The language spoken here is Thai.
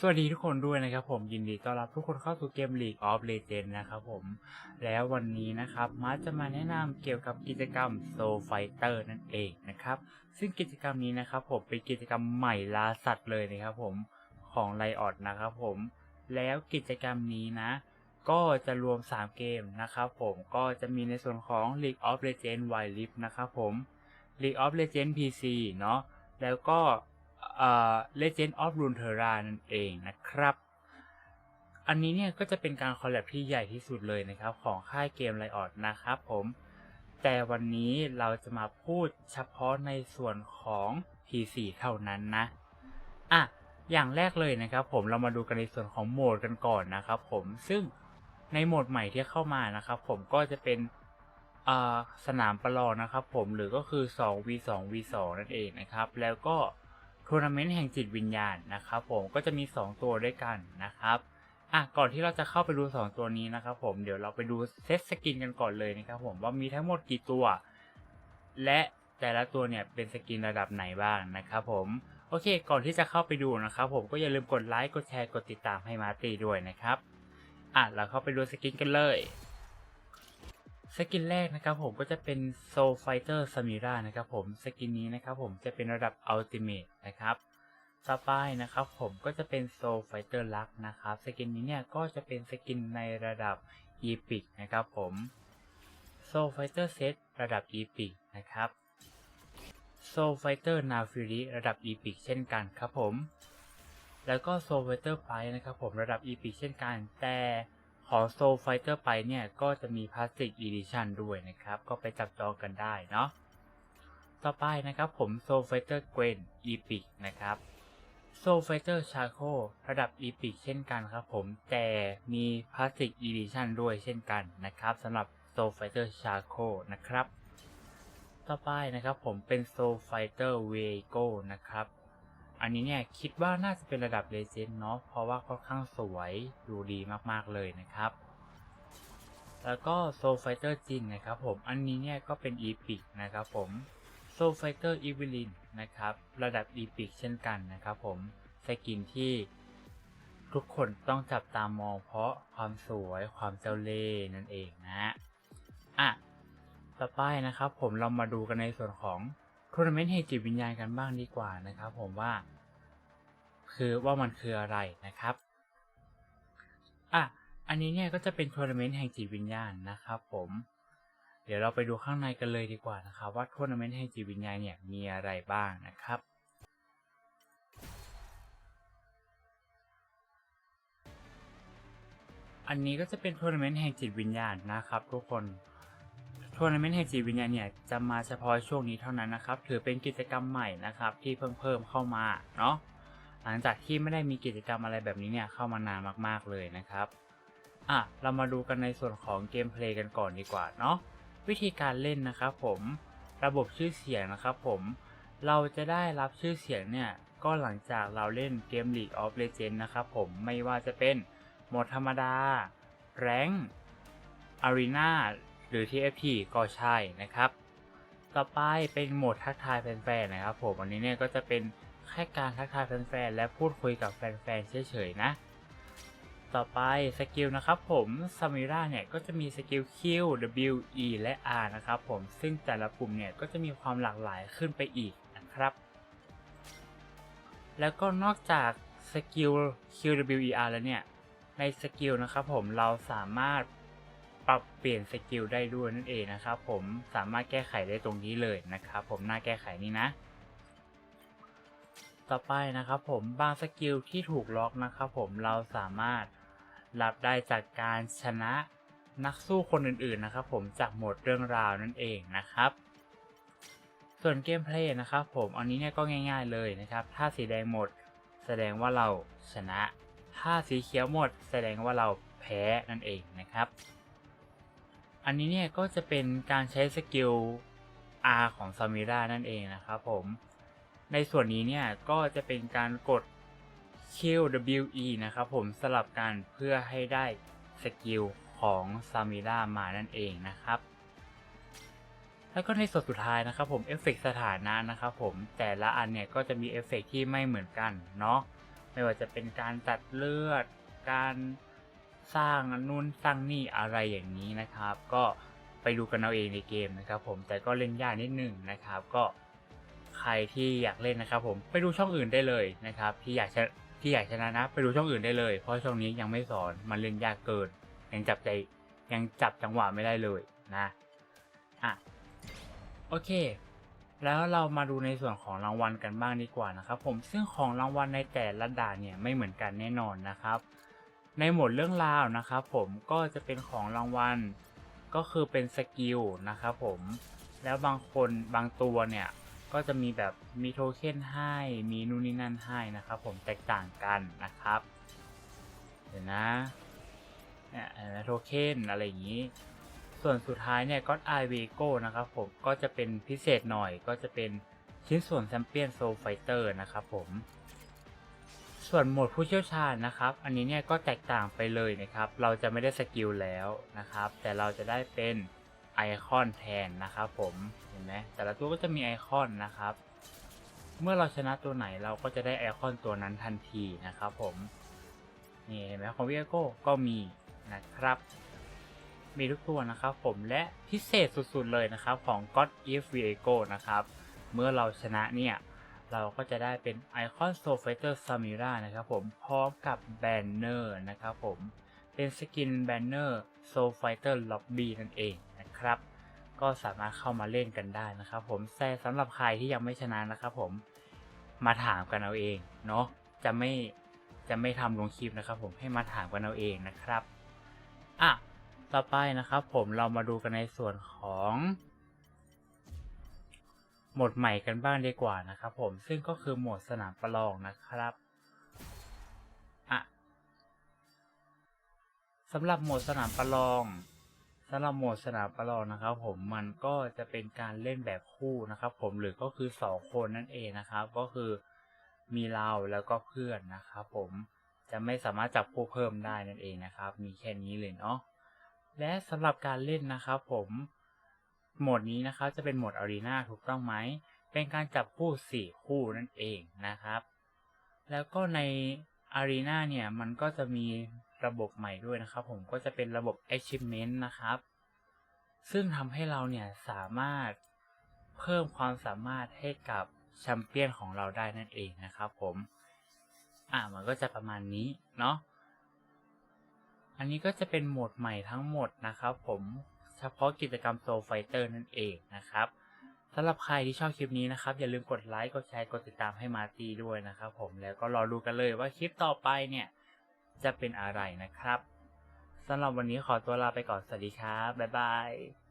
สวัสดีทุกคนด้วยนะครับผมยินดีต้อนรับทุกคนเข้าสู่เกม League of Legends นะครับผม แล้ววันนี้นะครับมาจะมาแนะนำเกี่ยวกับกิจกรรม Soul Fighter นั่นเองนะครับ ซึ่งกิจกรรมนี้นะครับผมเป็นกิจกรรมใหม่ล่าสัตว์เลยนะครับผมของ Riot นะครับผม แล้วกิจกรรมนี้นะ ก็จะรวม 3 เกมนะครับผมก็จะมีในส่วนของ League of Legends Wild Rift นะครับผม League of Legends PC เนาะแล้วก็ Legend of Runeterra นั่นเองนะครับ อันนี้เนี่ยก็จะเป็นการคอลแลบที่ใหญ่ที่สุดเลยนะครับ ของค่ายเกม Riot นะครับผม แต่วันนี้เราจะมาพูดเฉพาะในส่วนของ PC เท่านั้นนะ อะ อย่างแรกเลยนะครับผมเรามาดูกันในส่วนของโหมดกันก่อนนะครับผม ซึ่งในโหมดใหม่ที่เข้ามานะครับผมก็จะเป็นสนามประลองนะครับผมหรือก็คือ 2v2 v2 นั่นเองนะครับ แล้วก็ ทัวร์นาเมนต์แห่งจิตวิญญาณนะครับผมก็จะมี 2 ตัวด้วยกันนะครับอะก่อนที่เราจะเข้าไปดู 2 ตัวนี้นะครับผมเดี๋ยวเราไปดูเซตสกินกันก่อนเลยนะครับผมว่ามีทั้งหมดกี่ตัว และแต่ละตัวเนี่ยเป็นสกินระดับไหนบ้างนะครับผมโอเค ก่อนที่จะเข้าไปดูนะครับผมก็อย่าลืมกดไลค์กดแชร์กดติดตามให้มาตีด้วยนะครับอะเราเข้าไปดูสกินกันเลย สกินแรกนะครับผมก็จะเป็น Soul Fighter Samira นะครับผมสกินนี้นะครับผมจะเป็นระดับ Ultimate นะครับต่อไปนะครับผมก็จะเป็น Soul Fighter Luck นะครับสกินนี้เนี่ยก็จะเป็นสกินในระดับ Epic นะครับผม Soul Fighter Set ระดับ Epic นะครับ Soul Fighter n a f u r i ระดับ Epic เช่นกันครับผมแล้วก็ Soul Fighter ไปนะครับผมระดับ Epic เช่นกันแต่ หอโซไฟเตอร์ไปเนี่ย ก็จะมีพลาสติกอีดิชันด้วยนะครับ ก็ไปจับจองกันได้เนาะต่อไปนะครับผมโซไฟเตอร์เกวนอีพิกนะครับโซไฟเตอร์ชาโคระดับอีพิกเช่นกันครับผมแต่มีพลาสติกอีดิชันด้วยเช่นกันนะครับสำหรับโซไฟเตอร์ชาโคนะครับ ต่อไปนะครับผมเป็นโซไฟเตอร์เวโกนะครับ อันนี้เนี่ยคิดว่าน่าจะเป็นระดับเลเจนด์เนาะเพราะว่าค่อนข้างสวยดูดีมากๆเลยนะครับ แล้วก็ Soul Fighter Jin นะครับผมอันนี้เนี่ยก็เป็น Epic นะครับผม Soul Fighter Evelyn นะครับระดับ Epic เช่นกันนะครับผมสกินที่ทุกคนต้องจับตามองเพราะความสวยความเจ้าเล่ห์นั่นเองนะอะต่อไปนะครับผมเรามาดูกันในส่วนของ ทัวร์นาเมนต์แห่งจิตวิญญาณกันบ้างดีกว่านะครับ ผมว่า คือว่ามันคืออะไรนะครับอะอันนี้เนี่ยก็จะเป็นทัวร์นาเมนต์แห่งจิตวิญญาณนะครับ ผมเดี๋ยวเราไปดูข้างในกันเลยดีกว่านะครับ ว่าทัวร์นาเมนต์แห่งจิตวิญญาณเนี่ยมีอะไรบ้างนะครับอันนี้ก็จะเป็นทัวร์นาเมนต์แห่งจิตวิญญาณนะครับทุกคน ทัวร์นาเมนต์แห่งจิตวิญญาณเนี่ยจะมาเฉพาะช่วงนี้เท่านั้นนะครับ ถือเป็นกิจกรรมใหม่นะครับที่เพิ่งเพิ่มเข้ามาเนาะหลังจากที่ไม่ได้มีกิจกรรมอะไรแบบนี้เนี่ยเข้ามานานมากๆเลยนะครับอะเรามาดูกันในส่วนของเกมเพลย์กันก่อนดีกว่าเนาะวิธีการเล่นนะครับผมระบบชื่อเสียงนะครับผม เราจะได้รับชื่อเสียงเนี่ย ก็หลังจากเราเล่นเกม League of Legends นะครับผมไม่ว่าจะเป็นโหมดธรรมดา แรงอารีนา หรือ TFT ก็ใช่นะครับ ต่อไปเป็นโหมดทักทายแฟนๆนะครับผมอันนี้เนี่ยก็จะเป็นแค่การทักทายแฟนๆและพูดคุยกับแฟนๆเฉยๆนะ ต่อไปสกิลนะครับผมซามิราเนี่ยก็จะมีสกิล Q W E และ R นะครับผมซึ่งแต่ละปุ่มเนี่ยก็จะมีความหลากหลายขึ้นไปอีกนะครับ แล้วก็นอกจากสกิล Q W E R แล้วเนี่ยในสกิลนะครับผมเราสามารถ ปรับเปลี่ยนสกิลได้ด้วยนั่นเองนะครับผมสามารถแก้ไขได้ตรงนี้เลยนะครับผมหน้าแก้ไขนี้นะ ต่อไปนะครับผมบางสกิลที่ถูกล็อกนะครับผมเราสามารถรับได้จากการชนะนักสู้คนอื่นๆนะครับผมจากโหมดเรื่องราวนั่นเองนะครับ ส่วนเกมเพลย์นะครับผมอันนี้เนี่ยก็ง่าย ๆเลยนะครับ ถ้าสีแดงหมด แสดงว่าเราชนะ ถ้าสีเขียวหมด แสดงว่าเราแพ้นั่นเองนะครับ อันนี้เนี่ยก็จะเป็นการใช้สกิล R ของซามิรานั่นเองนะครับผม ในส่วนนี้เนี่ยก็จะเป็นการกด Q W E นะครับผมสลับกันเพื่อให้ได้สกิลของซามิรามานั่นเองนะครับแล้วก็ในส่วนสุดท้ายนะครับผมเอฟเฟกสถานะนะครับผมแต่ละอันเนี่ยก็จะมีเอฟเฟกที่ไม่เหมือนกันเนาะไม่ว่าจะเป็นการตัดเลือด การ สร้างนู่นสร้างนี่อะไรอย่างนี้นะครับ ก็ไปดูกันเอาเองในเกมนะครับ ผมแต่ก็เล่นยากนิดหนึ่งนะครับ ก็ใครที่อยากเล่นนะครับ ผมไปดูช่องอื่นได้เลยนะครับ ที่อยากที่อยากชนะนะ ไปดูช่องอื่นได้เลย เพราะช่องนี้ยังไม่สอนมันเล่นยากเกินยังจับใจยังจับจังหวะไม่ได้เลยนะอะโอเค แล้วเรามาดูในส่วนของรางวัลกันบ้างดีกว่านะครับ ผมซึ่งของรางวัลในแต่ละด่านเนี่ยไม่เหมือนกันแน่นอนนะครับ ในหมวดเรื่องราวนะครับผมก็จะเป็นของรางวัลก็คือเป็นสกิลนะครับผมแล้วบางคนบางตัวเนี่ยก็จะมีแบบมีโทเค็นให้มีนู่นนี่นั่นให้นะครับผมแตกต่างกันนะครับเดี๋ยวนะเนี่ยโทเค็นอะไรอย่างนี้ ส่วนสุดท้ายเนี่ยก็ไอเวโก้นะครับผมก็จะเป็นพิเศษหน่อยก็จะเป็นชิ้นส่วนแซมเปียนโซลไฟเตอร์นะครับผม ส่วนหมวดผู้เชี่ยวชาญนะครับ อันนี้เนี่ยก็แตกต่างไปเลยนะครับ เราจะไม่ได้สกิลแล้วนะครับ แต่เราจะได้เป็นไอคอนแทนนะครับผม เห็นไหมแต่ละตัวก็จะมีไอคอนนะครับ เมื่อเราชนะตัวไหนเราก็จะได้ไอคอนตัวนั้นทันทีนะครับผม นี่เห็นไหมของวิเอโก้ก็มีนะครับ มีทุกตัวนะครับผมและพิเศษสุดๆเลยนะครับของ God If Viego นะครับ เมื่อเราชนะเนี่ย เราก็จะได้เป็นไอคอนโซฟ i เตอร์ซามิรานะครับผมพร้อมกับแบนเนอร์นะครับผมเป็นสกินแบนเนอร์โซฟ i เตอร์ล็อบบี้นั่นเองนะครับ ก็สามารถเข้ามาเล่นกันได้นะครับผมแต่สำหรับใครที่ยังไม่ชนะนะครับผมมาถามกันเอาเองเนาะจะไม่จะไม่ทำลงคลิปนะครับผมให้มาถามกันเอาเองนะครับอะต่อไปนะครับผมเรามาดูกันในส่วนของ โหมดใหม่กันบ้างดีกว่านะครับผมซึ่งก็คือโหมดสนามประลองนะครับอะสำหรับโหมดสนามประลองสำหรับโหมดสนามประลองนะครับ ผมมันก็จะเป็นการเล่นแบบคู่นะครับ ผมหรือก็คือสองคนนั่นเองนะครับ ก็คือมีเราแล้วก็เพื่อนนะครับผมจะไม่สามารถจับคู่เพิ่มได้นั่นเองนะครับ มีแค่นี้เลยเนาะและสำหรับการเล่นนะครับ ผม โหมดนี้นะครับจะเป็นโหมดอารีนาถูกต้องไหม เป็นการจับคู่ 4 คู่นั่นเองนะครับ แล้วก็ในอารีนาเนี่ยมันก็จะมีระบบใหม่ด้วยนะครับ ผมก็จะเป็นระบบ achievement นะครับ ซึ่งทำให้เราเนี่ยสามารถเพิ่มความสามารถให้กับแชมเปี้ยนของเราได้นั่นเองนะครับผมอ่ามันก็จะประมาณนี้เนาะอันนี้ก็จะเป็นโหมดใหม่ทั้งหมดนะครับผม เฉพาะกิจกรรมโซไฟเตอร์นั่นเองนะครับสำหรับใครที่ชอบคลิปนี้นะครับ อย่าลืมกดไลค์กดแชร์กดติดตามให้มาตีด้วยนะครับผมแล้วก็รอดูกันเลยว่าคลิปต่อไปเนี่ยจะเป็นอะไรนะครับสำหรับวันนี้ขอตัวลาไปก่อนสวัสดีครับบ๊ายบาย